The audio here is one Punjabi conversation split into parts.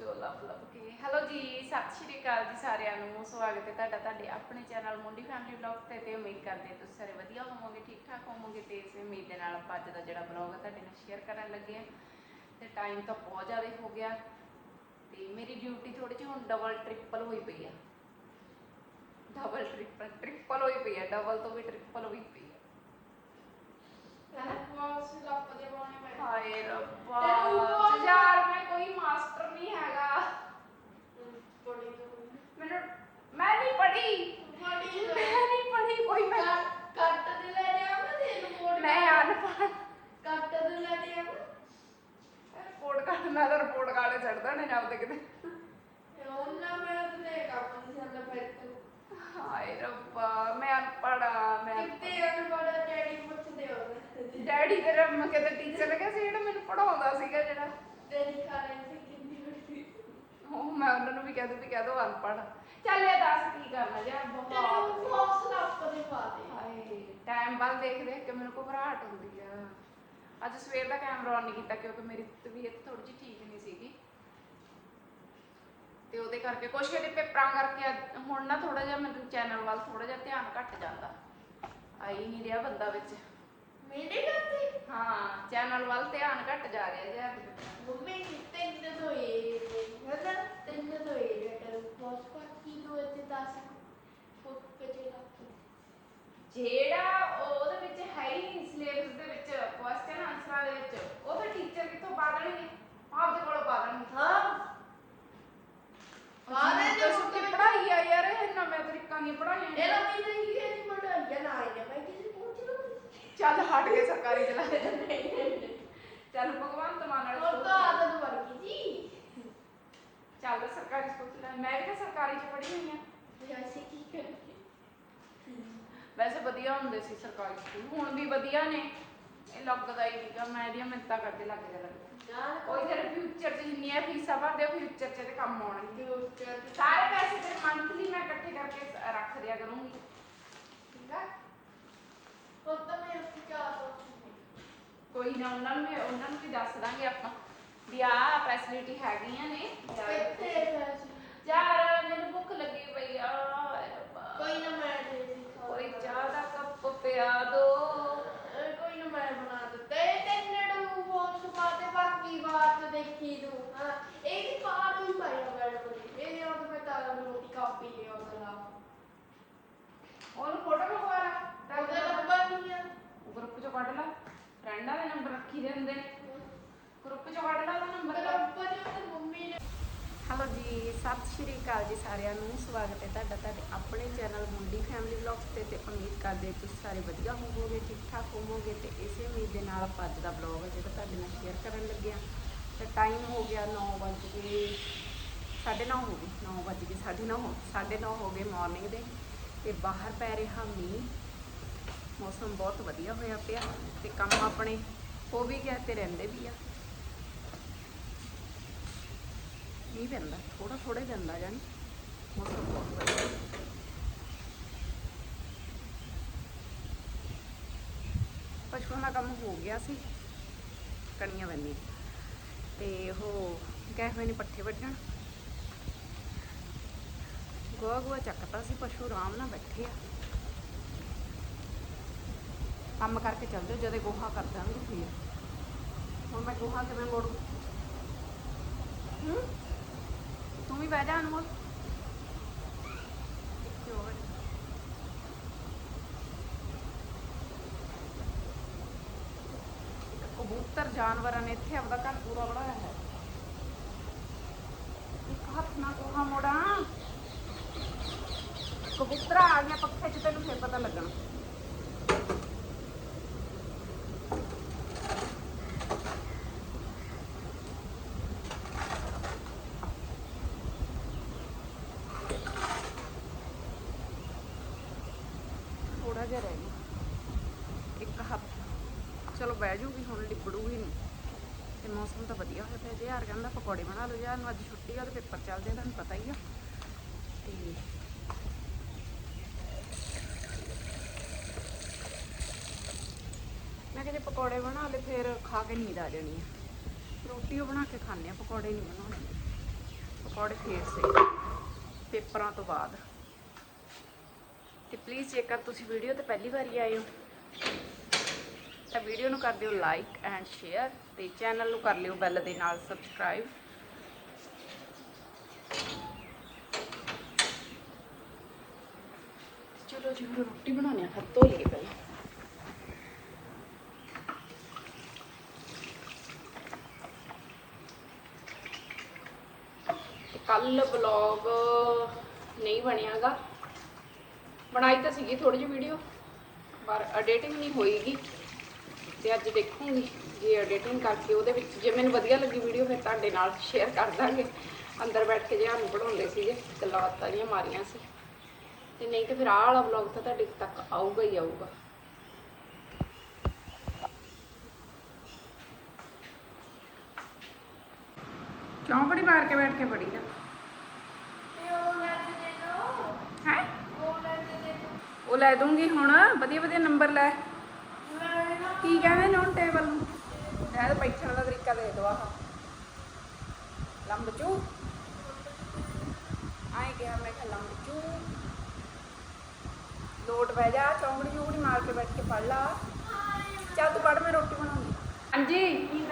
ਚੋ ਲੱਭ ਲੱਭ ਕੇ। ਹੈਲੋ ਜੀ ਸਤਿ ਸ਼੍ਰੀ ਅਕਾਲ ਜੀ ਸਾਰਿਆਂ ਨੂੰ। ਸਵਾਗਤ ਹੈ ਤੁਹਾਡਾ ਤੁਹਾਡੇ ਆਪਣੇ ਚੈਨਲ ਮੁੰਡੀ ਫੈਮਿਲੀ ਵਲੌਗ ਤੇ ਤੇ ਉਮੀਦ ਕਰਦੇ ਹਾਂ ਤੁਸੀਂ ਸਾਰੇ ਵਧੀਆ ਹੋਵੋਗੇ ਠੀਕ ਠਾਕ ਹੋਵੋਗੇ ਤੇ ਇਸੇ ਉਮੀਦ ਦੇ ਨਾਲ ਆਪਾਂ ਅੱਜ ਦਾ ਜਿਹੜਾ ਵਲੌਗ ਹੈ ਤੁਹਾਡੇ ਨਾਲ ਸ਼ੇਅਰ ਕਰਨ ਲੱਗੇ ਹਾਂ। ਤੇ ਟਾਈਮ ਤਾਂ ਬਹੁਤ ਜ਼ਿਆਦਾ ਹੋ ਗਿਆ ਤੇ ਮੇਰੀ ਡਿਊਟੀ ਥੋੜੀ ਜਿਹੀ ਹੁਣ ਡਬਲ ਟ੍ਰਿਪਲ ਹੋਈ ਪਈ ਆ। ਡਬਲ ਟ੍ਰਿਪਲ ਟ੍ਰਿਪਲ ਹੋਈ ਪਈ ਆ ਡਬਲ ਤੋਂ ਵੀ ਟ੍ਰਿਪਲ ਹੋਈ ਪਈ ਆ। ਹਾਏ ਰੱਬਾ ਤੈਨੂੰ ਯਾਰ ਮੈਂ ਕੋਈ ਮਾਸਟਰ ਨਹੀਂ ਹੈਗਾ। ਮੈਨੂੰ ਮੈਂ ਨਹੀਂ ਪੜ੍ਹੀ। ਮੈਂ ਨਹੀਂ ਪੜ੍ਹੀ ਕੋਈ ਮੈਂ ਮੈਂ ਅਨਪੜ੍ਹ ਰਿਪੋਰਟ ਕਰ ਮੈਂ ਤਾਂ ਰਿਪੋਰਟ ਕਾਰਡ ਛੱਡਦਾ ਨੇ ਆਪਦੇ ਕਿਤੇ। ਹਾਏ ਰੱਬਾ ਮੈਂ ਅਨਪੜ੍ਹ ਆ ਮੈਂ ਡੈਡੀ ਤੇਰਾ ਮੈਂ ਕਿਤੇ ਟੀਚਰ ਲੱਗਿਆ ਸੀ ਜਿਹੜਾ ਮੈਨੂੰ ਪੜਾਉਂਦਾ ਸੀਗਾ ਜਿਹੜਾ। ਉਹ ਮੈਂ ਉਹਨਾਂ ਨੂੰ ਵੀ ਕਹਿ ਦੂੰ ਵੀ ਕਹਿ ਦੋ ਅਨਪੜ੍ਹ। ਚੱਲ ਇਹ ਦੱਸ ਕੀ ਕਰਨਾ ਯਾਰ ਬਹੁਤ ਹਾਏ ਟਾਈਮ ਵੱਲ ਦੇਖ ਦੇਖ ਕੇ ਮੈਨੂੰ ਘਬਰਾਹਟ ਹੁੰਦੀ ਆ। ਅੱਜ ਸਵੇਰ ਦਾ ਕੈਮਰਾ ਔਨ ਨਹੀਂ ਕੀਤਾ ਕਿਉਂਕਿ ਮੇਰੀ ਤਬੀਅਤ ਥੋੜੀ ਜਿਹੀ ਠੀਕ ਨਹੀਂ ਸੀਗੀ। ਤੇ ਉਹਦੇ ਕਰਕੇ ਕੁਛ ਇਹਦੇ ਪੇਪਰਾਂ ਕਰਕੇ ਅੱਜ- ਹੁਣ ਨਾ ਥੋੜਾ ਜਿਹਾ ਮੈਨੂੰ ਚੈਨਲ ਵੱਲ ਥੋੜਾ ਜਿਹਾ ਧਿਆਨ ਘੱਟ ਜਾਂਦਾ। ਆਈ ਨਹੀਂ ਰਿਹਾ ਬੰਦਾ ਵਿੱਚ। ਮੇਰੇ ਘਰ ਹਾਂ ਚੈਨਲ ਵੱਲ ਧਿਆਨ ਘੱਟ ਜਾ ਰਿਹਾ ਜਿਹਾ ਮੰਮੀ ਤਿੰਨ ਤੋਂ ਇਹ ਹਨਾ? ਤਿੰਨ ਤੋਂ ਇਹ ਲੈਟਰ ਬਹੁਤ ਪਾਕੀ ਦੋ ਤੇ 10 ਫੁੱਟ ਪੇਜੇ ਲੱਗ ਜਿਹੜਾ ਉਹਦੇ ਵਿੱਚ ਹੈ ਹੀ ਨਹੀਂ ਸਿਲੇਬਸ ਦੇ ਵਿੱਚ ਕੁਐਸਚਨ ਆਨਸਰਾਂ ਦੇ ਵਿੱਚ। ਉਹ ਤਾਂ ਟੀਚਰ ਕਿੱਥੋਂ ਪਾ ਦੇਣਗੇ ਆਪਦੇ ਕੋਲੋਂ ਪਾ ਦੇਣਗੇ ਹਾਂ ਸਾਰੇ ਦੇ ਸੁੱਤੇ ਪੜਾਈ ਆ ਯਾਰ ਇਹ ਨਵੇਂ ਤਰੀਕਾਂ ਦੀਆਂ ਪੜਾਈਆਂ ਇਹ ਲੋ ਵੀ ਨਹੀਂ ਕਿ ਨਹੀਂ ਪੜਾਈ ਨਾ ਆਈ ਮੈਂ ਕਿਸੇ ਪੁੱਛ ਲਵਾਂ ਹਟ ਕੇ ਸਰਕਾਰੀ ਚਲਾ ਚੱਲ ਭਗਵਾਨ ਤਮਾਨ ਨਾਲ ਹੋਰ ਤਾਂ ਆਦਤ ਬਣ ਗਈ ਜੀ। ਚੱਲ ਸਰਕਾਰੀ ਸਕੂਲ ਚ ਲੈ ਮੈਂ ਵੀ ਤਾਂ ਸਰਕਾਰੀ ਚ ਪੜ੍ਹੀ ਹੋਈ ਆ ਵੈਸੇ ਕੀ ਕਰੀਏ? ਵੈਸੇ ਵਧੀਆ ਹੁੰਦੇ ਸੀ ਸਰਕਾਰੀ ਸਕੂਲ। ਹੁਣ ਵੀ ਵਧੀਆ ਨੇ। ਇਹ ਲੱਗਦਾ ਹੀ ਨਹੀਂਗਾ ਮੈਂ ਇਹਦੀਆਂ ਮਿੰਤਾਂ ਕਰਦੇ ਲੱਗ ਜਾ ਲੱਗਦਾ। ਜਾਨ ਕੋਈ ਤੇਰੇ ਫਿਊਚਰ ਚ ਜਿੰਨੀਆਂ ਫੀਸਾਂ ਭਰਦੇ ਫਿਊਚਰ ਚ ਤੇ ਕੰਮ ਆਉਣਗੇ। ਕਰ ਸਾਰੇ ਪੈਸੇ ਤੇਰੇ ਮੰਥਲੀ ਮੈਂ ਇਕੱਠੇ ਕਰਕੇ ਸ- ਰੱਖ ਦਿਆ ਕਰੂੰਗੀ। ਠੀਕ ਆ। ਹੋਰ ਤਾਂ ਮੈਂ ਉਸ ਕੀ ਆਦਤ ਕੋਈ ਨਾ ਉਹਨਾਂ ਨੂੰ ਵੀ- ਉਹਨਾਂ ਨੂੰ ਵੀ ਦੱਸ ਦਾਂਗੇ ਆਪਾਂ ਵੀ ਆਹ ਫੈਸਿਲਿਟੀ ਹੈਗੀਆਂ ਨੇ। ਕਿੱਥੇ ਵੈਸੇ ਯਾਰ ਮੈਨੂੰ ਭੁੱਖ ਲੱਗੀ ਪਈ ਆ। ਕੋਈ ਨਾ ਮੈਂ ਦੇ ਦੇ ਕੋਈ ਚਾਹ ਦਾ ਕੱਪ ਪਿਆ ਦੋ। ਅਹ ਕੋਈ ਨਾ ਮੈਂ ਬਣਾ ਦਿੱਤਾ ਇਹ ਤੈਨੂੰ ਨੂੰ ਬਹੁਤ ਬਾਤੇ ਬਾਕੀ ਬਾਤ ਦੇਖੀ ਤੂੰ ਹਾਂ। ਇਹ ਵੀ ਬਾਹਰ ਹੀ ਪਾਇਆ ਬੈਠ ਕੇ ਇਹਨੇ ਉਹ ਮੈਂ ਤਾਂ ਰੋਟੀ ਕਾਪੀ ਲਿਆ ਉਹਦਾ ਉਹਨੂੰ ਫੋਟੋ ਲਗਵਾ ਲਾ ਉਹਦਾ ਲੱਭਾ ਨਹੀਂ ਆ ਗਰੁੱਪ ਚੋਂ ਕੱਢ ਲਾ। ਫਰੈਂਡਾਂ ਦੇ ਨੰਬਰ ਰੱਖੀ ਦੇ ਹੁੰਦੇ। ਨੇ ਗਰੁੱਪ ਚੋਂ ਕੱਢ ਲਾ ਉਹਦਾ ਨੰਬਰ ਲੱਭਾ ਜੀ ਉਹਦੀ ਮੰਮੀ ਨੇ। ਹੈਲੋ ਜੀ ਸਤਿ ਸ਼੍ਰੀ ਅਕਾਲ ਜੀ ਸਾਰਿਆਂ ਨੂੰ। ਸਵਾਗਤ ਹੈ ਤੁਹਾਡਾ ਤੁਹਾਡੇ ਆਪਣੇ ਚੈਨਲ ਮੁੰਡੀ ਫੈਮਿਲੀ ਵਲੌਗਸ ਤੇ ਤੇ ਉਮੀਦ ਕਰਦੇ ਹਾਂ ਤੁਸੀਂ ਸਾਰੇ ਵਧੀਆ ਹੋਵੋਗੇ ਠੀਕ ਠਾਕ ਹੋਵੋਗੇ ਤੇ ਇਸੇ ਉਮੀਦ ਦੇ ਨਾਲ ਆਪਾਂ ਅੱਜ ਦਾ ਵਲੌਗ ਹੈ ਜਿਹੜਾ ਤੁਹਾਡੇ ਨਾਲ ਸ਼ੇਅਰ ਕਰਨ ਲੱਗੇ ਹਾਂ। ਤੇ ਟਾਈਮ ਹੋ ਗਿਆ 9 ਵਜੇ 9:30 ਹੋ ਗਏ। 9 ਵਜੇ 9:30 ਹੋ 9:30 ਹੋ ਗਏ ਮਾਰਨਿੰਗ ਦੇ। ਤੇ ਬਾਹਰ ਪੈ ਰਿਹਾ ਮੀਂਹ। ਮੌਸਮ ਬਹੁਤ ਵਧੀਆ ਹੋਇਆ ਪਿਆ ਤੇ ਕੰਮ ਆਪਣੇ ਹੋ ਵੀ ਗਿਆ ਤੇ ਰਹਿੰਦੇ ਵੀ ਆ। ਨਹੀਂ ਪੈਂਦਾ ਥੋੜਾ ਥੋੜਾ ਹੀ ਪੈਂਦਾ ਜਾਨੀ ਮੌਸਮ ਬਹੁਤ ਵਧੀਆ। ਪਸ਼ੂਆਂ ਦਾ ਕੰਮ ਹੋ ਗਿਆ ਸੀ, ਕਣੀਆਂ ਬੰਨੀ ਤੇ ਉਹ ਗਏ ਹੋਏ ਨੇ ਪੱਠੇ ਵੱਢਣ। ਗੋਹਾ ਗੋਹਾ ਚੱਕਤਾ ਸੀ, ਪਸ਼ੂ ਆਰਾਮ ਨਾਲ ਬੈਠੇ ਆ। ਕੰਮ ਕਰਕੇ ਚੱਲ ਜਾਓ, ਜਦੋਂ ਗੋਹਾ ਕਰ ਦਾਂਗੇ ਫਿਰ। ਹੁਣ ਮੈਂ ਗੋਹਾ ਕਿਵੇਂ ਮੋੜ? ਹੂੰ? ਤੂੰ ਵੀ ਬਹਿ ਜਾ, ਅਨਮੋਲ। ਕਬੂਤਰ, ਜਾਨਵਰਾਂ ਨੇ ਇੱਥੇ ਆਪਦਾ ਘਰ ਪੂਰਾ ਬਣਾਇਆ ਹੈ। ਇੱਕ ਹੱਥ ਨਾਲ ਕੋਹਾ ਮੋੜਾ। ਕਬੂਤਰ ਆ ਗਿਆ ਪੱਖੇ 'ਚ, ਤੈਨੂੰ ਫੇਰ ਪਤਾ ਲੱਗਣਾ ਥੋੜਾ ਜਿਹਾ ਰਹਿ ਗਿਆ ਇੱਕ ਹੱਥ ਚਲੋ ਬਹਿ ਜੂਗੀ, ਹੁਣ ਲਿਬੜੂਗੀ ਨਹੀਂ ਤੇ ਮੌਸਮ ਤਾਂ ਵਧੀਆ ਹੋਇਆ ਪਿਆ ਜੇ, ਯਾਰ ਕਹਿੰਦਾ ਪਕੌੜੇ ਬਣਾ ਲਓ ਯਾਰ ਨੂੰ ਅੱਜ ਛੁੱਟੀ ਆ ਤੇ ਪੇਪਰ ਚੱਲਦੇ ਤੁਹਾਨੂੰ ਪਤਾ ਹੀ ਆ। ਤੇ ਮੈਂ ਕਹਿੰਦੇ ਪਕੌੜੇ ਬਣਾ ਲੈ ਫਿਰ ਖਾ ਕੇ ਨੀਂਦ ਆ ਜਾਣੀ ਆ। ਰੋਟੀ ਉਹ ਬਣਾ ਕੇ ਖਾਣੇ ਆ, ਪਕੌੜੇ ਨਹੀਂ ਬਣਾਉਣੇ। ਪਕੌੜੇ ਫੇਰ ਸੇ ਪੇਪਰਾਂ ਤੋਂ ਬਾਅਦ। ਤੇ ਪਲੀਜ਼ ਜੇਕਰ ਤੁਸੀਂ ਵੀਡੀਓ ਤੇ ਪਹਿਲੀ ਵਾਰੀ ਆਏ ਹੋ ਤਾਂ ਵੀਡੀਓ ਨੂੰ ਕਰ ਦਿਓ ਲਾਈਕ ਐਂਡ ਸ਼ੇਅਰ ਤੇ ਚੈਨਲ ਨੂੰ ਕਰ ਲਿਓ ਬੈਲ ਦੇ ਨਾਲ ਸਬਸਕ੍ਰਾਈਬ ਚਲੋ ਜੀ, ਹੁਣ ਰੋਟੀ ਬਣਾਉਣੀ ਆ ਹੱਥ ਧੋ ਲਈਏ ਪਹਿਲਾਂ। ਕੱਲ ਵਲੌਗ ਨਹੀਂ ਬਣਿਆਗਾ। ਬਣਾਈ ਤਾਂ ਸੀਗੀ ਥੋੜੀ ਜਿਹੀ ਵੀਡੀਓ ਪਰ ਐਡੀਟਿੰਗ ਨਹੀਂ ਹੋਈਗੀ। ਤੇ ਅੱਜ ਦੇਖੂੰਗੀ ਜੇ ਐਡੀਟਿੰਗ ਕਰਕੇ ਉਹਦੇ ਵਿੱਚ ਜੇ ਮੈਨੂੰ ਵਧੀਆ ਲੱਗੀ ਵੀਡੀਓ ਫਿਰ ਤੁਹਾਡੇ ਨਾਲ ਸ਼ੇਅਰ ਕਰ ਦਾਂਗੇ। ਅੰਦਰ ਬੈਠ ਕੇ ਜਿਹਾ ਨੂੰ ਪੜਾਉਂਦੇ ਸੀਗੇ, ਗੱਲਾਂ ਬਾਤਾਂ ਜਿਹੀਆਂ ਮਾਰੀਆਂ ਸੀ। ਤੇ ਨਹੀਂ ਤੇ ਫਿਰ ਆਹ ਵਾਲਾ ਵਲੌਗ ਤਾਂ ਤੁਹਾਡੇ ਤੱਕ ਆਊਗਾ ਹੀ ਆਊਗਾ। ਕਿਉਂ ਬੜੀ ਮਾਰ ਕੇ ਬੈਠ ਕੇ ਪੜੀ ਦਾ ਉਹ ਲੈ ਕੇ ਦੂੰਗੀ ਹੁਣ ਵਧੀਆ ਵਧੀਆ ਨੰਬਰ ਲੈ। ਕੀ ਕਹਿੰਦੇ ਨੇ ਹੁਣ ਟੇਬਲ ਨੂੰ? ਇਹ ਬੈਠਣ ਦਾ ਤਰੀਕਾ ਦੇ ਦੋ ਆਹ। ਲੰਬਚੂ ਆਏ ਕਿਹਾ ਮੈਂ ਕਿਹਾ ਲੰਬਚੂ ਲੋਟ ਬਹਿ ਜਾ, ਚੌਂਗੜੀ ਚੌਂਕੜੀ ਮਾਰ ਕੇ ਬੈਠ ਕੇ ਪੜ ਲਾ। ਚੱਲ ਤੂੰ ਪੜ ਮੈਂ ਰੋਟੀ ਬਣਾਉਂਦੀ ਹਾਂਜੀ। ਕੀ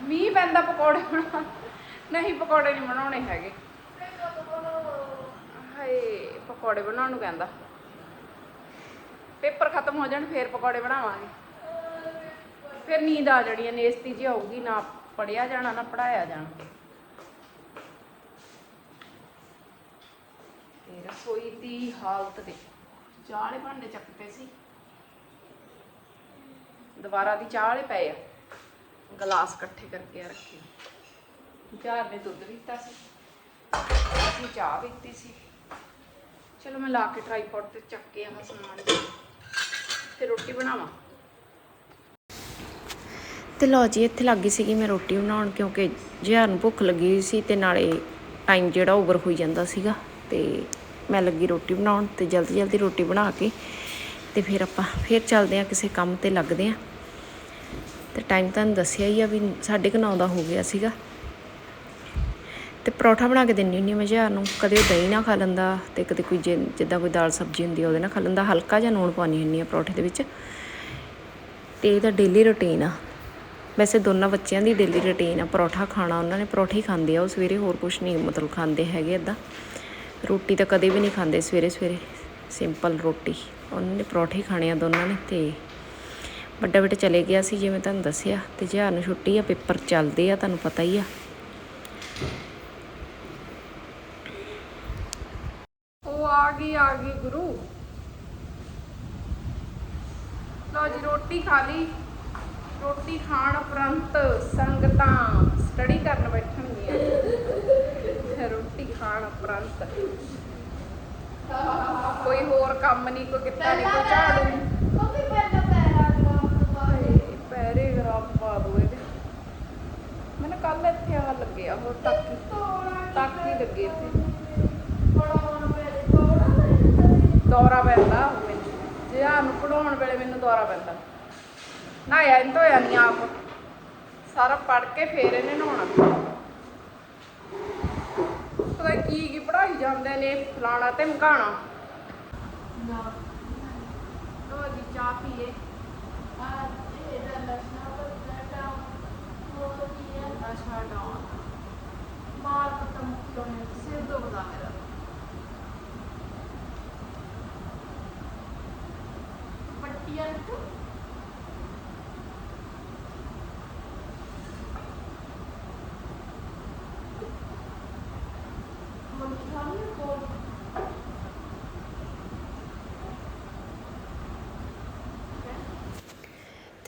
ਮੀਂਹ ਪੈਂਦਾ ਪਕੌੜੇ ਬਣਾ ਨਹੀਂ, ਪਕੌੜੇ ਨਹੀਂ ਬਣਾਉਣੇ ਹੈਗੇ। ਤੇ ਹਾਏ, ਪਕੌੜੇ ਬਣਾਉਣ ਨੂੰ ਕਹਿੰਦਾ। ਪੇਪਰ ਖਤਮ ਹੋ ਜਾਣ, ਫੇਰ ਪਕੌੜੇ ਬਣਾਵਾਂਗੇ। ਫਿਰ ਨੀਂਦ ਆ ਜਾਣੀ ਹੈ ਨੇਸਤੀ ਜੀ ਆਊਗੀ, ਨਾ ਪੜਿਆ ਜਾਣਾ, ਨਾ ਪੜਾਇਆ ਜਾਣਾ। ਤੇ ਰਸੋਈ ਦੀ ਹਾਲਤ ਦੇ ਚਾਹ ਵਾਲੇ ਭਾਂਡੇ ਚੱਕਤੇ ਸੀ। ਦੁਬਾਰਾ ਦੀ ਚਾਹ ਪਏ ਆ। ਗਲਾਸ ਇਕੱਠੇ ਕਰਕੇ ਰੱਖੇ। ਚਾਰ ਨੇ ਦੁੱਧ ਪੀਤਾ ਸੀ। ਅਸੀਂ ਚਾਹ ਪੀਤੀ ਸੀ। ਚਲੋ ਮੈਂ ਲਾ ਕੇ ਟਰਾਈਪੋਡ ਤੇ ਚੱਕ ਕੇ ਆਵਾਂ ਸਮਾਨ। ਤੇ ਰੋਟੀ ਬਣਾਵਾਂ। ਤੇ ਲਓ ਜੀ, ਇੱਥੇ ਲੱਗੀ ਸੀਗੀ ਮੈਂ ਰੋਟੀ ਬਣਾਉਣ ਕਿਉਂਕਿ ਜਿਹਾਰ ਨੂੰ ਭੁੱਖ ਲੱਗੀ ਹੋਈ ਸੀ ਤੇ ਨਾਲੇ ਟਾਈਮ ਜਿਹੜਾ ਓਵਰ ਹੋਈ ਜਾਂਦਾ ਸੀਗਾ ਤੇ ਮੈਂ ਲੱਗੀ ਰੋਟੀ ਬਣਾਉਣ ਤੇ ਜਲਦੀ ਜਲਦੀ ਰੋਟੀ ਬਣਾ ਕੇ ਤੇ ਫਿਰ ਆਪਾਂ ਫਿਰ ਚੱਲਦੇ ਆ ਕਿਸੇ ਕੰਮ ਤੇ ਲੱਗਦੇ ਆ ਤੇ ਟਾਈਮ ਤੁਹਾਨੂੰ ਦੱਸਿਆ ਹੀ ਆ ਵੀ 9:30 ਦਾ ਹੋ ਗਿਆ ਸੀਗਾ। ਤੇ ਪਰੌਠਾ ਬਣਾ ਕੇ ਦਿੰਨੀ ਹੁੰਦੀ ਹਾਂ ਮੈਂ ਜਿਹਾਰ ਨੂੰ, ਕਦੇ ਦਹੀਂ ਨਾਲ ਖਾ ਲੈਂਦਾ ਤੇ ਕਦੇ ਕੋਈ ਜਿੱਦਾਂ ਕੋਈ ਦਾਲ ਸਬਜ਼ੀ ਹੁੰਦੀ ਉਹਦੇ ਨਾਲ ਖਾ ਲੈਂਦਾ, ਹਲਕਾ ਜਿਹਾ ਨੂਣ ਪਾਉਂਦੀ ਹੁੰਦੀ ਆ ਪਰੌਠੇ ਦੇ ਵਿੱਚ। ਤੇ ਇਹਦਾ ਡੇਲੀ ਰੁਟੀਨ ਆ। ਵੈਸੇ ਦੋਨਾਂ ਬੱਚਿਆਂ ਦੀ ਡੇਲੀ ਰੁਟੀਨ ਆ, ਪਰੌਠਾ ਖਾਣਾ ਉਹਨਾਂ ਨੇ, ਪਰੌਠੇ ਹੀ ਖਾਂਦੇ ਆ, ਉਹ ਸਵੇਰੇ ਹੋਰ ਕੁਝ ਨਹੀਂ, ਮਤਲਬ ਖਾਂਦੇ ਹੈਗੇ ਇਦਾਂ ਰੋਟੀ ਤਾਂ ਕਦੇ ਵੀ ਨਹੀਂ ਖਾਂਦੇ ਸਵੇਰੇ ਸਵੇਰੇ ਸਿੰਪਲ ਰੋਟੀ। ਉਹਨਾਂ ਨੇ ਪਰੌਠੇ ਖਾਣੇ ਆ ਦੋਨਾਂ ਨੇ ਤੇ ਵੱਡਾ ਬੇਟਾ ਚਲੇ ਗਿਆ ਸੀ, ਜਿਵੇਂ ਤੁਹਾਨੂੰ ਦੱਸਿਆ, ਤੇ ਜਿਹਾਰ ਨੂੰ ਛੁੱਟੀ ਆ, ਪੇਪਰ ਚੱਲਦੇ ਆ, ਤੁਹਾਨੂੰ ਪਤਾ ਹੀ ਆ। ਉਹ ਆ ਗਈ ਆ ਗਈ ਗੁਰੂ। ਲਓ ਜੀ, ਰੋਟੀ ਖਾ ਲਈ। ਰੋਟੀ ਖਾਣ ਉਪਰੰਤ ਸੰਗਤਾਂ ਸਟੱਡੀ ਕਰਨ ਬੈਠਣਗੀਆਂ। ਰੋਟੀ ਖਾਣ ਉਪਰੰਤ। ਕੋਈ ਹੋਰ ਕੰਮ ਨਹੀਂ ਕੋਈ ਕਿੱਤਾ ਨਹੀਂ ਕੋਈ ਝਾੜੂ ਨੀ। ਉਹ ਵੀ ਪੈਰਾਗ੍ਰਾਫ ਪਾ ਦੋ। ਇਹਦੇ ਮੈਨੂੰ ਕੱਲ ਇੱਥੇ ਆ ਲੱਗਿਆ ਹੋਰ ਟਾਕੀ ਟਾਕੀ ਲੱਗੇ ਇੱਥੇ। ਦੌਰਾ ਪੈਂਦਾ। ਜੇ ਆ ਨੂੰ ਪੜਾਉਣ ਵੇਲੇ ਮੈਨੂੰ ਦੌਰਾ ਪੈਂਦਾ। ਨਾ ਇਹ ਧੋਇਆ ਨਹੀਂ ਆਪ। ਸਾਰਾ ਪੜ ਕੇ ਫੇਰ ਇਹਨੇ ਨਹਾਉਣਾ। ਪਤਾ ਕੀ ਕੀ ਪੜਾਈ ਜਾਂਦੇ ਨੇ ਫਲਾਣਾ ਤੇ ਮਕਾਣਾ। ਲੋ ਜੀ ਚਾਹ ਪੀਏ। ਅੱਛਾ ਡਾਉਨ ਮਾਰ ਖਤਮ ਕਿਉਂ ਸਿਰ ਦੁਖਦਾ ਮੇਰਾ। ਪੱਟੀਆਂ ਰੱਖੋ ਮੰਮੀ ਖਾਣੀ ਕੋਲ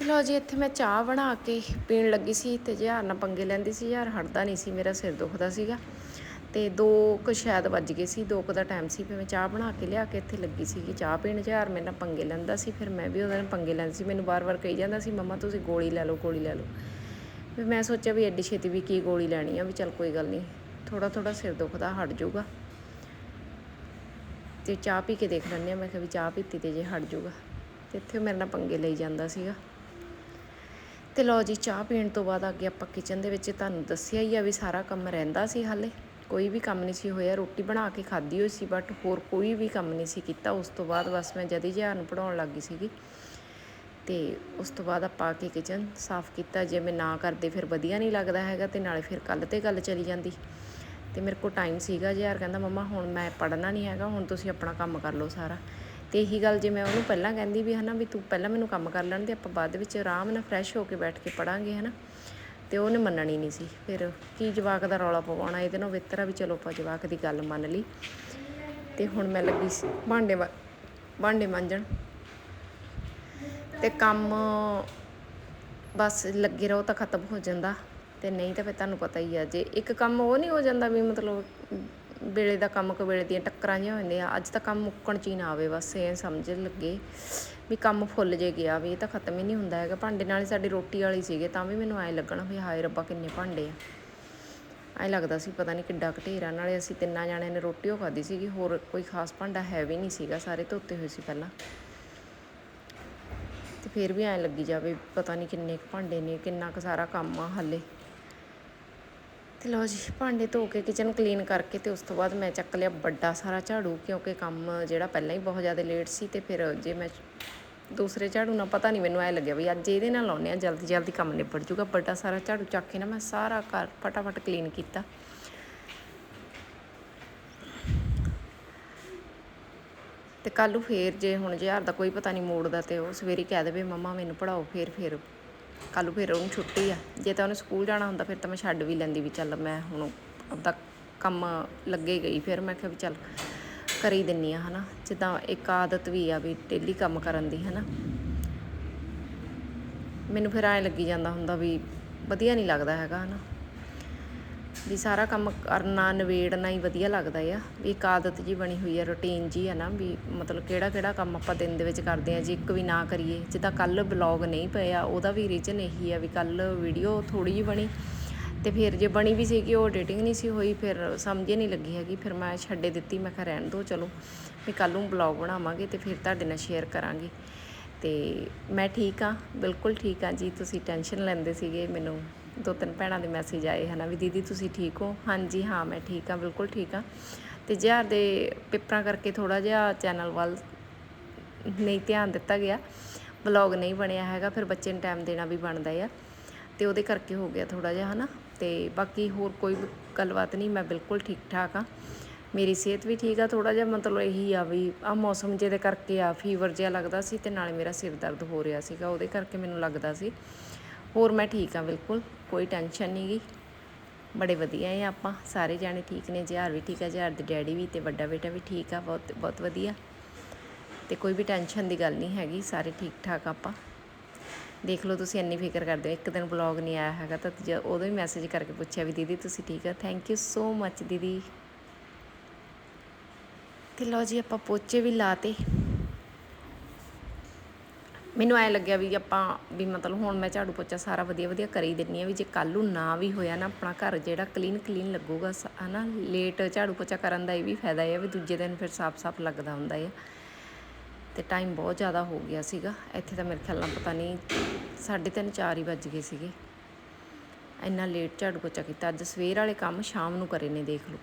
ਤੇ ਜੀ, ਇੱਥੇ ਮੈਂ ਚਾਹ ਬਣਾ ਕੇ ਪੀਣ ਲੱਗੀ ਸੀ ਤੇ ਜਿਹਾਰ ਨਾਲ ਪੰਗੇ ਲੈਂਦੀ ਸੀ ਯਾਰ ਹਟਦਾ ਨਹੀਂ ਸੀ, ਮੇਰਾ ਸਿਰ ਦੁਖਦਾ ਸੀਗਾ। ਤੇ ਦੋ ਕੁ ਸ਼ਾਇਦ ਵੱਜ ਗਏ ਸੀ, ਦੋ ਕੁ ਦਾ ਟਾਈਮ ਸੀ, ਫਿਰ ਮੈਂ ਚਾਹ ਬਣਾ ਕੇ ਲਿਆ ਕੇ ਇੱਥੇ ਲੱਗੀ ਸੀਗੀ। ਚਾਹ ਪੀਣ ਜਿਹਾਰ ਮੇਰੇ ਨਾਲ ਪੰਗੇ ਲੈਂਦਾ ਸੀ, ਫਿਰ ਮੈਂ ਵੀ ਉਹਦੇ ਨਾਲ ਪੰਗੇ ਲੈਂਦੀ ਸੀ। ਮੈਨੂੰ ਬਾਰ-ਬਾਰ ਕਹੀ ਜਾਂਦਾ ਸੀ, ਮੰਮਾ, ਤੁਸੀਂ ਗੋਲੀ ਲੈ ਲਓ, ਗੋਲੀ ਲੈ ਲਓ। ਵੀ ਮੈਂ ਸੋਚਿਆ ਵੀ ਐਡੀ ਛੇਤੀ ਵੀ ਕੀ ਗੋਲੀ ਲੈਣੀ ਆ, ਵੀ ਚੱਲ ਕੋਈ ਗੱਲ ਨਹੀਂ ਥੋੜਾ ਥੋੜਾ ਸਿਰ ਦੁਖਦਾ, ਹਟ ਜਾਊਗਾ। ਤੇ ਚਾਹ ਪੀ ਕੇ ਦੇਖ ਲੈਂਦੇ ਆ ਮੈਂ ਕਿਹਾ ਵੀ ਚਾਹ ਪੀਤੀ ਤੇ ਜੇ ਹਟ ਜਾਊਗਾ। ਤੇ ਇੱਥੇ ਮੇਰੇ ਨਾਲ ਪੰਗੇ ਲਈ ਜਾਂਦਾ ਸੀਗਾ। ਤੇ ਲਓ ਜੀ, ਚਾਹ ਪੀਣ ਤੋਂ ਬਾਅਦ ਅੱਗੇ ਆਪਾਂ ਕਿਚਨ ਦੇ ਵਿੱਚ ਤੁਹਾਨੂੰ ਦੱਸਿਆ ਹੀ ਆ ਵੀ ਸਾਰਾ ਕੰਮ ਰਹਿੰਦਾ ਸੀ ਹਾਲੇ। ਕੋਈ ਵੀ ਕੰਮ ਨਹੀਂ ਸੀ ਹੋਇਆ, ਰੋਟੀ ਬਣਾ ਕੇ ਖਾਧੀ ਹੋਈ ਸੀ ਬਟ ਹੋਰ ਕੋਈ ਵੀ ਕੰਮ ਨਹੀਂ ਸੀ ਕੀਤਾ। ਉਸ ਤੋਂ ਬਾਅਦ ਬਸ ਮੈਂ ਜਦ ਹੀ ਜਿਹਾਰ ਨੂੰ ਪੜਾਉਣ ਲੱਗੀ ਸੀਗੀ। ਤੇ ਉਸ ਤੋਂ ਬਾਅਦ ਆਪਾਂ ਆ ਕੇ ਕਿਚਨ ਸਾਫ਼ ਕੀਤਾ। ਜੇ ਮੈਂ ਨਾ ਕਰਦੇ ਫਿਰ ਵਧੀਆ ਨਹੀਂ ਲੱਗਦਾ ਹੈਗਾ ਤੇ ਨਾਲੇ ਫਿਰ ਕੱਲ ਤੇ ਗੱਲ ਚਲੀ ਜਾਂਦੀ। ਤੇ ਮੇਰੇ ਕੋਲ ਟਾਈਮ ਸੀਗਾ ਯਾਰ, ਕਹਿੰਦਾ ਮੰਮਾ ਹੁਣ ਮੈਂ ਪੜ੍ਹਨਾ ਨਹੀਂ ਹੈਗਾ, ਹੁਣ ਤੁਸੀਂ ਆਪਣਾ ਕੰਮ ਕਰ ਲਓ ਸਾਰਾ। ਤੇ ਇਹੀ ਗੱਲ ਜੇ ਮੈਂ ਉਹਨੂੰ ਪਹਿਲਾਂ ਕਹਿੰਦੀ ਵੀ ਹਨਾ ਵੀ ਤੂੰ ਪਹਿਲਾਂ ਮੈਨੂੰ ਕੰਮ ਕਰ ਲੈਣ ਦੇ, ਆਪਾਂ ਬਾਅਦ ਵਿੱਚ ਆਰਾਮ ਨਾਲ ਫਰੈਸ਼ ਹੋ ਕੇ ਬੈਠ ਕੇ ਪੜਾਂਗੇ ਹਨਾ। ਤੇ ਉਹਨੇ ਮੰਨਣੀ ਨਹੀਂ ਸੀ। ਫਿਰ ਕੀ ਜਵਾਕ ਦਾ ਰੌਲਾ ਪਵਾਉਣਾ, ਇਹਦੇ ਨਾਲ ਬਿਹਤਰ ਆ ਵੀ ਚਲੋ ਆਪਾਂ ਜਵਾਕ ਦੀ ਗੱਲ ਮੰਨ ਲਈ। ਤੇ ਹੁਣ ਮੈਂ ਲੱਗੀ ਸੀ ਭਾਂਡੇ ਭਾਂਡੇ ਮਾਂਜਣ। ਤੇ ਕੰਮ ਬਸ ਲੱਗੇ ਰਹੋ ਤਾਂ ਖਤਮ ਹੋ ਜਾਂਦਾ। ਤੇ ਨਹੀਂ ਤਾਂ ਫਿਰ ਤੁਹਾਨੂੰ ਪਤਾ ਹੀ ਆ, ਜੇ ਇੱਕ ਕੰਮ ਉਹ ਨਹੀਂ ਹੋ ਜਾਂਦਾ ਵੀ ਮਤਲਬ ਵੇਲੇ ਦਾ ਕੰਮ ਕੋ ਵੇਲੇ ਦੀਆਂ ਟੱਕਰਾਂ ਜਿਹੀਆਂ ਹੁੰਦੀਆਂ ਅੱਜ ਤਾਂ ਕੰਮ ਮੁੱਕਣ ਚ ਹੀ ਨਾ ਆਵੇ, ਬਸ ਇਹ ਸਮਝ ਲੱਗੇ ਵੀ ਕੰਮ ਫੁੱਲ ਜੇ ਗਿਆ ਵੀ, ਇਹ ਤਾਂ ਖਤਮ ਹੀ ਨਹੀਂ ਹੁੰਦਾ ਹੈਗਾ। ਭਾਂਡੇ ਨਾਲ ਹੀ ਸਾਡੀ ਰੋਟੀ ਵਾਲੀ ਸੀਗੇ, ਤਾਂ ਵੀ ਮੈਨੂੰ ਐਂ ਲੱਗਣਾ ਵੀ ਹਾਏ ਰੱਬਾ ਕਿੰਨੇ ਭਾਂਡੇ ਆ। ਐਂ ਲੱਗਦਾ ਸੀ ਪਤਾ ਨਹੀਂ ਕਿੱਡਾ ਘਟੇਰਾ ਨਾਲੇ ਅਸੀਂ ਤਿੰਨਾਂ ਜਾਣਿਆਂ ਨੇ ਰੋਟੀ ਉਹ ਖਾਧੀ ਸੀਗੀ, ਹੋਰ ਕੋਈ ਖਾਸ ਭਾਂਡਾ ਹੈ ਵੀ ਨਹੀਂ ਸੀਗਾ, ਸਾਰੇ ਧੋਤੇ ਹੋਏ ਸੀ ਪਹਿਲਾਂ। ਤੇ ਫਿਰ ਵੀ ਐਂ ਲੱਗੀ ਜਾਵੇ ਪਤਾ ਨਹੀਂ ਕਿੰਨੇ ਕੁ ਭਾਂਡੇ ਨੇ, ਕਿੰਨਾ ਕੁ ਸਾਰਾ ਕੰਮ ਆ ਹਾਲੇ। ਤੇ ਲਓ ਜੀ, ਭਾਂਡੇ ਧੋ ਕੇ ਕਿਚਨ ਕਲੀਨ ਕਰਕੇ ਤੇ ਉਸ ਤੋਂ ਬਾਅਦ ਮੈਂ ਚੱਕ ਲਿਆ ਵੱਡਾ ਸਾਰਾ ਝਾੜੂ, ਕਿਉਂਕਿ ਕੰਮ ਜਿਹੜਾ ਪਹਿਲਾਂ ਹੀ ਬਹੁਤ ਜ਼ਿਆਦਾ ਲੇਟ ਸੀ ਤੇ ਫਿਰ ਜੇ ਮੈਂ ਦੂਸਰੇ ਝਾੜੂ ਨਾਲ ਪਤਾ ਨਹੀਂ ਮੈਨੂੰ ਐ ਲੱਗਿਆ ਵੀ ਅੱਜ ਇਹਦੇ ਨਾਲ ਲਾਉਨੇ ਆ ਜਲਦੀ ਜਲਦੀ ਕੰਮ ਨਿਬੜ ਜੂਗਾ ਵੱਡਾ ਸਾਰਾ ਝਾੜੂ ਚੱਕ ਕੇ ਨਾ ਮੈਂ ਸਾਰਾ ਘਰ ਫਟਾਫਟ ਕਲੀਨ ਕੀਤਾ। ਤੇ ਕੱਲ੍ਹ ਨੂੰ ਫੇਰ ਜੇ ਹੁਣ ਹਜ਼ਾਰ ਦਾ ਕੋਈ ਪਤਾ ਨਹੀਂ ਮੋੜ ਦਾ ਤੇ ਉਹ ਸਵੇਰੇ ਕਹਿ ਦੇਵੇ, ਮੰਮਾ ਮੈਨੂੰ ਪੜਾਓ ਫੇਰ ਫੇਰ ਕੱਲ੍ਹ ਫਿਰ ਉਹਨੂੰ ਛੁੱਟੀ ਆ। ਜੇ ਤਾਂ ਉਹਨੇ ਸਕੂਲ ਜਾਣਾ ਹੁੰਦਾ, ਫਿਰ ਤਾਂ ਮੈਂ ਛੱਡ ਵੀ ਲੈਂਦੀ ਵੀ ਚੱਲ ਮੈਂ ਹੁਣ ਆਪਦਾ ਕੰਮ ਲੱਗੇ ਗਈ, ਫਿਰ ਮੈਂ ਕਿਹਾ ਵੀ ਚੱਲ ਕਰ ਹੀ ਦਿੰਨੀ ਆ, ਹਨਾ। ਜਿੱਦਾਂ ਇੱਕ ਆਦਤ ਵੀ ਆ ਵੀ ਡੇਲੀ ਕੰਮ ਕਰਨ ਦੀ, ਹਨਾ। ਮੈਨੂੰ ਫਿਰ ਐਂ ਲੱਗੀ ਜਾਂਦਾ ਹੁੰਦਾ ਵੀ ਵਧੀਆ ਨਹੀਂ ਲੱਗਦਾ ਹੈਗਾ, ਹਨਾ। ਵੀ ਸਾਰਾ ਕੰਮ ਕਰਨਾ ਨਵੇੜਨਾ ਹੀ ਵਧੀਆ ਲੱਗਦਾ ਆ। ਵੀ ਇੱਕ ਆਦਤ ਜੀ ਬਣੀ ਹੋਈ ਆ ਰੁਟੀਨ ਜੀ ਹੈ ਨਾ, ਵੀ ਮਤਲਬ ਕਿਹੜਾ ਕਿਹੜਾ ਕੰਮ ਆਪਾਂ ਦਿਨ ਦੇ ਵਿੱਚ ਕਰਦੇ ਆ, ਜੇ ਇੱਕ ਵੀ ਨਾ ਕਰੀਏ। ਜਿੱਦਾਂ ਕੱਲ ਬਲੌਗ ਨਹੀਂ ਪਿਆ ਉਹਦਾ ਵੀ ਰੀਜ਼ਨ ਇਹੀ ਆ ਵੀ ਕੱਲ ਵੀਡੀਓ ਥੋੜੀ ਜਿਹੀ ਬਣੀ। ਤੇ ਫਿਰ ਜੇ ਬਣੀ ਵੀ ਸੀ ਕਿ ਉਹ ਐਡੀਟਿੰਗ ਨਹੀਂ ਸੀ ਹੋਈ, ਫਿਰ ਸਮਝ ਹੀ ਨਹੀਂ ਲੱਗੀ ਹੈਗੀ। ਫਿਰ ਮੈਂ ਛੱਡੇ ਦਿੱਤੀ, ਮੈਂ ਕਿਹਾ ਰਹਿਣ ਦਿਓ, ਚਲੋ। ਵੀ ਕੱਲ ਨੂੰ ਬਲੌਗ ਬਣਾਵਾਂਗੇ ਤੇ ਫਿਰ ਤੁਹਾਡੇ ਨਾਲ ਸ਼ੇਅਰ ਕਰਾਂਗੇ। ਤੇ ਮੈਂ ਠੀਕ ਆ ਬਿਲਕੁਲ ਠੀਕ ਆ ਜੀ, ਤੁਸੀਂ ਟੈਨਸ਼ਨ ਲੈਂਦੇ ਸੀਗੇ, ਮੈਨੂੰ ਦੋ ਤਿੰਨ ਭੈਣਾਂ ਦੇ ਮੈਸੇਜ ਆਏ ਹਨਾ ਵੀ ਦੀਦੀ ਤੁਸੀਂ ਠੀਕ ਹੋ? ਹਾਂਜੀ, ਹਾਂ, ਮੈਂ ਠੀਕ ਹਾਂ, ਬਿਲਕੁਲ ਠੀਕ ਹਾਂ। ਤੇ ਜਿਹਾਰ ਦੇ ਪੇਪਰਾਂ ਕਰਕੇ ਥੋੜਾ ਜਿਹਾ ਚੈਨਲ ਵੱਲ ਨਹੀਂ ਧਿਆਨ ਦਿੱਤਾ ਗਿਆ। ਵਲੌਗ ਨਹੀਂ ਬਣਿਆ ਹੈਗਾ, ਫਿਰ ਬੱਚੇ ਨੂੰ ਟਾਈਮ ਦੇਣਾ ਵੀ ਬਣਦਾ ਆ। ਤੇ ਉਹਦੇ ਕਰਕੇ ਹੋ ਗਿਆ ਥੋੜਾ ਜਿਹਾ ਹਨਾ। ਤੇ ਬਾਕੀ ਹੋਰ ਕੋਈ ਵੀ ਗੱਲਬਾਤ ਨਹੀਂ, ਮੈਂ ਬਿਲਕੁਲ ਠੀਕ ਠਾਕ ਆ ਮੇਰੀ ਸਿਹਤ ਵੀ ਠੀਕ ਆ ਥੋੜਾ ਜਿਹਾ ਮਤਲਬ ਇਹੀ ਆ ਵੀ ਆ ਮੌਸਮ ਜਿਹਦੇ ਕਰਕੇ ਆ ਫੀਵਰ ਜਿਹਾ ਲੱਗਦਾ ਸੀ ਤੇ ਨਾਲੇ ਮੇਰਾ ਸਿਰ ਦਰਦ ਹੋ ਰਿਹਾ ਸੀਗਾ, ਉਹਦੇ ਕਰਕੇ ਮੈਨੂੰ ਲੱਗਦਾ ਸੀ। ਹੋਰ ਮੈਂ ਠੀਕ ਆ ਬਿਲਕੁਲ। ਕੋਈ ਟੈਨਸ਼ਨ ਨਹੀਂ ਗੀ। ਬੜੇ ਵਧੀਆ ਆ ਆਪਾਂ, ਸਾਰੇ ਜਾਣੇ ਠੀਕ ਨੇ, ਜਿਹਾਰ ਵੀ ਠੀਕ ਆ, ਜਿਹਾਰ ਦੇ ਡੈਡੀ ਵੀ ਤੇ ਵੱਡਾ ਬੇਟਾ ਵੀ ਠੀਕ ਆ, ਬਹੁਤ ਬਹੁਤ ਵਧੀਆ। ਤੇ ਕੋਈ ਵੀ ਟੈਨਸ਼ਨ ਦੀ ਗੱਲ ਨਹੀਂ ਹੈਗੀ, ਸਾਰੇ ਠੀਕ ਠਾਕ ਆਪਾਂ। ਦੇਖ ਲਓ ਤੁਸੀਂ ਇੰਨੀ ਫਿਕਰ ਕਰਦੇ ਹੋ, ਇੱਕ ਦਿਨ ਬਲੌਗ ਨਹੀਂ ਆਇਆ ਹੈਗਾ ਤਾਂ ਜ- ਉਦੋਂ ਹੀ ਮੈਸੇਜ ਕਰਕੇ ਪੁੱਛਿਆ ਵੀ ਦੀਦੀ ਤੁਸੀਂ ਠੀਕ ਆ ਥੈਂਕ ਯੂ ਸੋ ਮੱਚ ਦੀਦੀ। ਤੇ ਲਓ ਜੀ ਆਪਾਂ ਪੋਚੇ ਵੀ ਲਾਤੇ। ਮੈਨੂੰ ਐ ਲੱਗਿਆ ਵੀ ਆਪਾਂ, ਵੀ ਮਤਲਬ ਹੁਣ ਮੈਂ ਝਾੜੂ ਪੋਚਾ ਸਾਰਾ ਵਧੀਆ ਵਧੀਆ ਕਰੀ ਦਿੰਨੀ ਆ ਵੀ ਜੇ ਕੱਲ ਨੂੰ ਨਾ ਵੀ ਹੋਇਆ ਨਾ ਆਪਣਾ ਘਰ ਜਿਹੜਾ ਕਲੀਨ ਕਲੀਨ ਲੱਗੂਗਾ ਸ- ਹਨਾ ਲੇਟ ਝਾੜੂ ਪੋਚਾ ਕਰਨ ਦਾ ਇਹ ਵੀ ਫਾਇਦਾ ਹੈ ਵੀ ਦੂਜੇ ਦਿਨ ਫਿਰ ਸਾਫ਼-ਸਾਫ਼ ਲੱਗਦਾ ਹੁੰਦਾ ਹੈ ਤੇ ਟਾਈਮ ਬਹੁਤ ਜ਼ਿਆਦਾ ਹੋ ਗਿਆ ਸੀਗਾ, ਇੱਥੇ ਤਾਂ ਮੇਰੇ ਖਿਆਲ ਨਾਲ ਪਤਾ ਨਹੀਂ ਸਾਢੇ ਤਿੰਨ ਚਾਰ ਹੀ ਵੱਜ ਗਏ ਸੀਗੇ। ਇੰਨਾ ਲੇਟ ਝਾੜੂ ਪੋਚਾ ਕੀਤਾ, ਅੱਜ ਸਵੇਰ ਵਾਲੇ ਕੰਮ ਸ਼ਾਮ ਨੂੰ ਕਰੇ ਨੇ ਦੇਖ ਲਓ।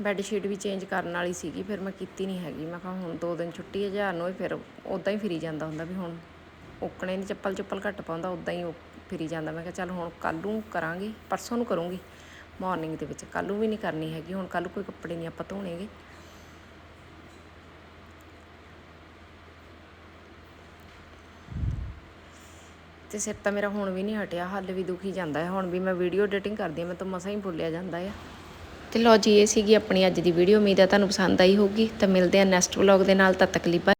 ਬੈੱਡ ਸ਼ੀਟ ਵੀ ਚੇਂਜ ਕਰਨ ਵਾਲੀ ਸੀਗੀ, ਫਿਰ ਮੈਂ ਕੀਤੀ ਨਹੀਂ ਹੈਗੀ। ਮੈਂ ਕਿਹਾ ਹੁਣ ਦੋ ਦਿਨ ਛੁੱਟੀ ਹੈ ਹਜ਼ਾਰ ਨੂੰ ਇਹ ਫਿਰ ਉਦਾਂ ਹੀ ਫਿਰੀ ਜਾਂਦਾ ਹੁੰਦਾ ਵੀ ਹੁਣ ਓਕਣੇ ਦੀ ਚੱਪਲ ਚੁੱਪਲ ਘੱਟ ਪਾਉਂਦਾ ਉਦਾਂ ਹੀ ਉਹ ਫਿਰੀ ਜਾਂਦਾ। ਮੈਂ ਕਿਹਾ ਚੱਲ ਹੁਣ ਕੱਲ ਨੂੰ ਕਰਾਂਗੇ, ਪਰਸੋਂ ਨੂੰ ਕਰੂੰਗੀ। ਮਾਰਨਿੰਗ ਦੇ ਵਿੱਚ ਕੱਲ ਨੂੰ ਵੀ ਨਹੀਂ ਕਰਨੀ ਹੈਗੀ, ਹੁਣ ਕੱਲ ਕੋਈ ਕੱਪੜੇ ਨਹੀਂ ਆਪਾਂ ਧੋਣੇਗੇ। ਤੇ ਸਿਰ ਤਾਂ ਮੇਰਾ ਹੁਣ ਵੀ ਨਹੀਂ ਹਟਿਆ, ਹੱਲ ਵੀ ਦੁਖੀ ਜਾਂਦਾ ਹੈ। ਹੁਣ ਵੀ ਮੈਂ ਵੀਡੀਓ ਐਡੀਟਿੰਗ ਕਰਦੀ ਹਾਂ, ਮੈਂ ਤਾਂ ਮਸਾਂ ਹੀ ਭੁੱਲਿਆ ਜਾਂਦਾ ਆ। ਤੇ ਲੋ ਜੀ, ਇਹ ਸੀਗੀ ਆਪਣੀ ਅੱਜ ਦੀ ਵੀਡੀਓ ਉਮੀਦ ਹੈ ਤੁਹਾਨੂੰ ਪਸੰਦ ਆਈ ਹੋਊਗੀ। ਤਾਂ ਮਿਲਦੇ ਆ ਨੈਕਸਟ ਵਲੌਗ ਦੇ ਨਾਲ। ਤਦ ਤੱਕ ਲਈ।